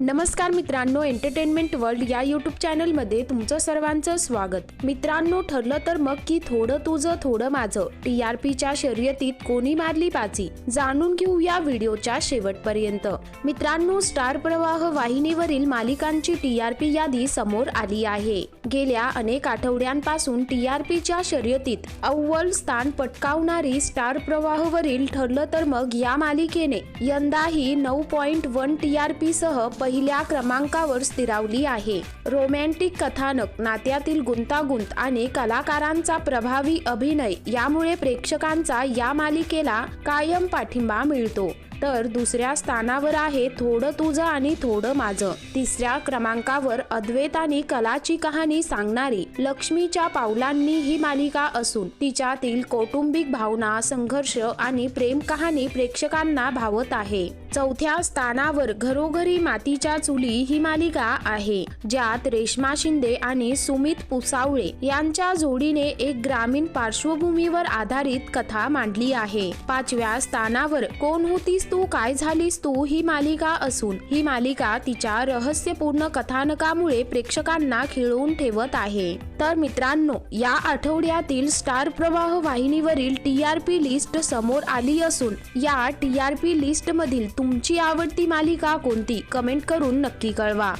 नमस्कार मित्रांनो entertainment world या यूट्यूब चॅनलमध्ये तुमचं सर्वांचं स्वागत. मित्रांनो ठरलं तर मग की थोडं तुझं थोडं माझं. टी आर पीच्या शर्यतीत कोणी मारली पाची? जाणून घेऊ या व्हिडिओच्या शेवटपर्यंत. मित्रांनो स्टार प्रवाह वाहिनीवरील मालिकांची टी आर पी यादी समोर आली आहे. गेल्या अनेक आठवड्यांपासून टी आर पीच्या शर्यतीत अव्वल स्थान पटकावणारी स्टार प्रवाहवरील ठरलं तर मग या मालिकेने यंदाही नऊ point one T R P सह पहिल्या क्रमांकावर स्थिरावली आहे. रोमॅन्टिक कथानक नात्यातील गुंतागुंत आणि कलाकारांचा प्रभावी अभिनय यामुळे प्रेक्षकांचा या मालिकेला कायम पाठिंबा मिळतो. तर दुसऱ्या स्थानावर आहे थोडं तुझं आणि थोडं माझं. तिसऱ्या क्रमांकावर अद्वैत आणि कलाची कहाणी सांगणारी लक्ष्मीच्या पावलांनी ही मालिका असून तिच्यातील कौटुंबिक भावना संघर्ष आणि प्रेम कहाणी प्रेक्षकांना भावत आहे. चौथ्या स्थानावर घरोघरी मातीच्या चुली ही मालिका आहे ज्यात रेश्मा शिंदे आणि सुमित पुसावळे यांच्या जोडीने एक ग्रामीण पार्श्वभूमीवर आधारित कथा मांडली आहे. पाचव्या स्थानावर कोण होतीस तू काय झालीस तू ही मालिका असून? ही मालिका तिच्या रहस्यपूर्ण कथानकामुळे प्रेक्षकांना खिळवून ठेवत आहे. तर मित्रांनो या आठवड्यातील स्टार प्रवाह वाहिनीवरील टी आर पी लिस्ट समोर आली असून या टी आर पी लिस्ट मधील तुमची आवडती मालिका कोणती? कमेंट करून नक्की कळवा.